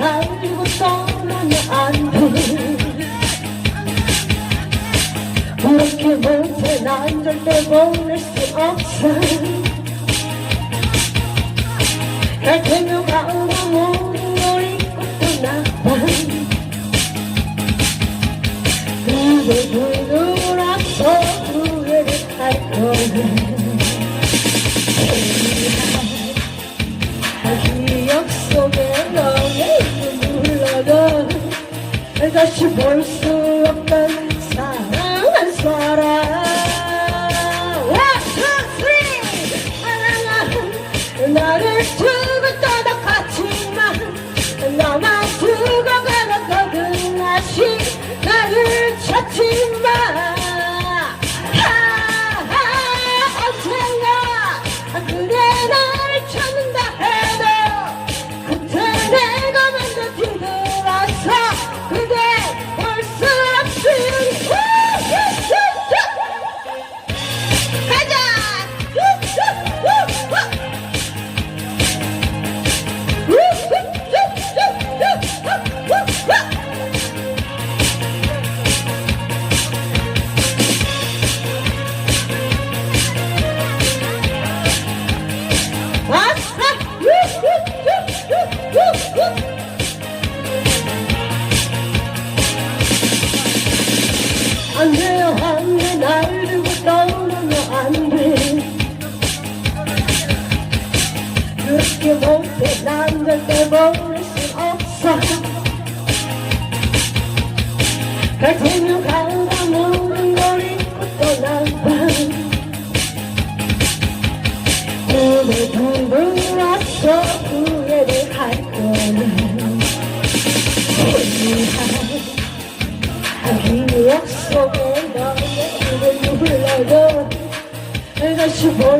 날리고 떠나면 안돼. 그렇게 못해 난 절대 보낼 수 없어. 갈 테면 가라 모든 걸 잊고 떠나봐 그대 누구라서 후회를 할 거야 다시 볼 수 없던 사랑한 사람. One, two, three 사랑한 나를 두 안 돼요, 안 돼. 날 두고 떠나면 안 돼. 그렇게 못해. 난 절대 버릴 수 없어. 갈 테면 te